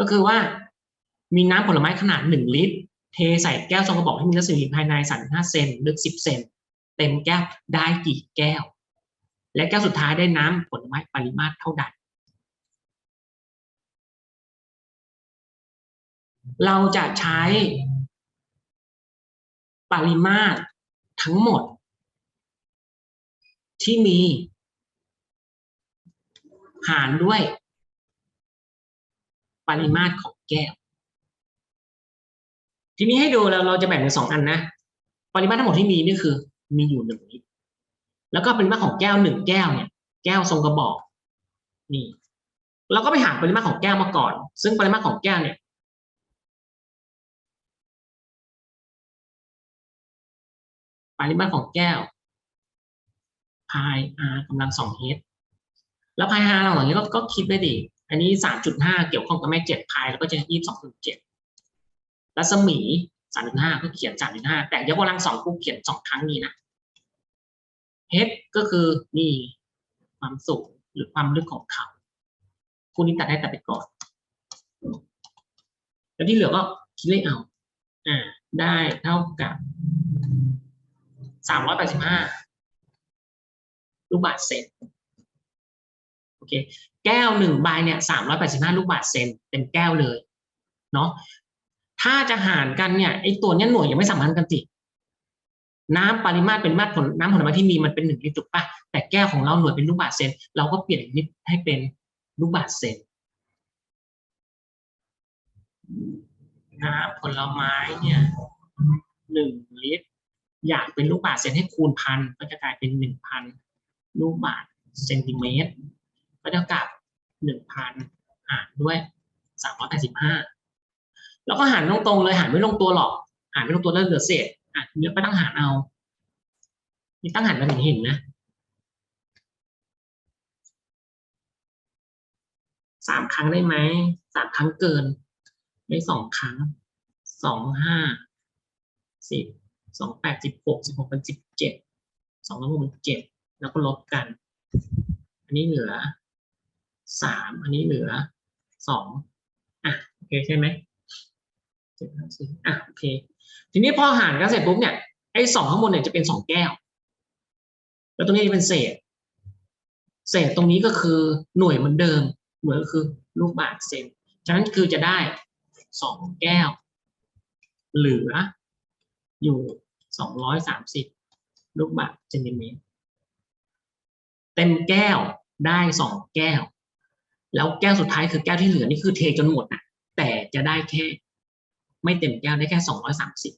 ก็คือว่ามีน้ำผลไม้ขนาดหนึ่งลิตร เทใส่แก้วทรงกระบอกที่มีรัศมีภายในสามห้าเซนลึกสิบเซนเต็มแก้วได้กี่แก้ว และแก้วสุดท้ายได้น้ำผลไม้ปริมาตรเท่าใดเราจะใช้ปริมาตรทั้งหมด ที่มี หารด้วย ปริมาตรของแก้ว ทีนี้ให้ดูเราเราจะแบ่งเป็นสองอันนะ ปริมาตรทั้งหมดที่มีนี่คือ มีอยู่หนึ่งลิตรแล้วก็ปริมาตรของแก้วหนึ่งแก้วเนี่ย แก้วทรงกระบอกนี่เราก็ไปหาปริมาตรของแก้วมาก่อน ซึ่งปริมาตรของแก้วเนี่ยปริมาตรของแก้วพาย r กำลังสอง h แล้วพาย r เราอย่างนี้ก็ก็คิดได้ดิ อันนี้สามจุดห้าเกี่ยวข้องกับแม่เจ็ดพายแล้วก็จะยี่สองจุดเจ็ดรัศมีสามจุดห้าก็เขียนสามจุดห้าแต่ยกกำลังสองกูเขียนสองครั้งนี้นะ h ก็คือนี่ความสูงหรือความลึกของเขาคู่นี้ตัดได้ตัดไปก่อน แล้วที่เหลือก็คิดเลขเอา อ่า ได้เท่ากับสามร้อยแปดสิบห้าลูกบาศก์เซน เคแก้วหนึ่งใบเนี่ยสามร้อยแปดสิบห้าลูกบาศก์เซนเต็มแก้วเลยเนาะถ้าจะหารกันเนี่ยไอตัวเนี้ยหน่วยยังไม่สัมพันธ์กันสิน้ำปริมาตรเป็นมาตรผลน้ำผลไม้ที่มีมันเป็นหนึ่งลิตรถูกปะแต่แก้วของเราหน่วยเป็นลูกบาศก์เซนเราก็เปลี่ยนลิตรให้เป็นลูกบาศก์เซนน้ำผลไม้เนี่ยหนึ่งลิตร อยากเป็นลูกบาศก์เซนให้คูณพันก็จะกลายเป็นหนึ่งพันลูกบาศก์เซนติเมตร ก็เท่ากับหนึ่งพันหารด้วยสามร้อยแปดสิบห้าแล้วก็หารตรงๆเลยหารไม่ลงตัวหรอก หารไม่ลงตัวแล้วเหลือเศษอะเนี้ยก็ตั้งหารเอานี่ตั้งหารมาถึงเห็นนะสามครั้งได้ไหมสามครั้งเกินได้สองครั้งสองห้าสิบสองแปดสิบหกสิบหกเป็นสิบเจ็ดสองร้อยหกเป็นเจ็ดแล้วก็ลบกัน อันนี้เหลือ สามอันนี้เหลือสองอะโอเคใช่ไหมเจ็ดห้าสี่อะโอเค ทีนี้พอหารกันเสร็จปุ๊บเนี่ยไอ้สองข้างบนเนี่ยจะเป็นสองแก้ว แล้วตรงนี้จะเป็นเศษ เศษตรงนี้ก็คือหน่วยเหมือนเดิมหน่วยก็คือลูกบาศก์เซนฉะนั้นคือจะได้สองแก้ว เหลืออยู่สองร้อยสามสิบลูกบาศก์เซนติเมตรเต็มแก้วได้สองแก้ว แล้วแก้วสุดท้ายคือแก้วที่เหลือนี่คือเทจนหมดนะแต่จะได้แค่ ไม่เต็มแก้วได้แค่สองร้อยสามสิบ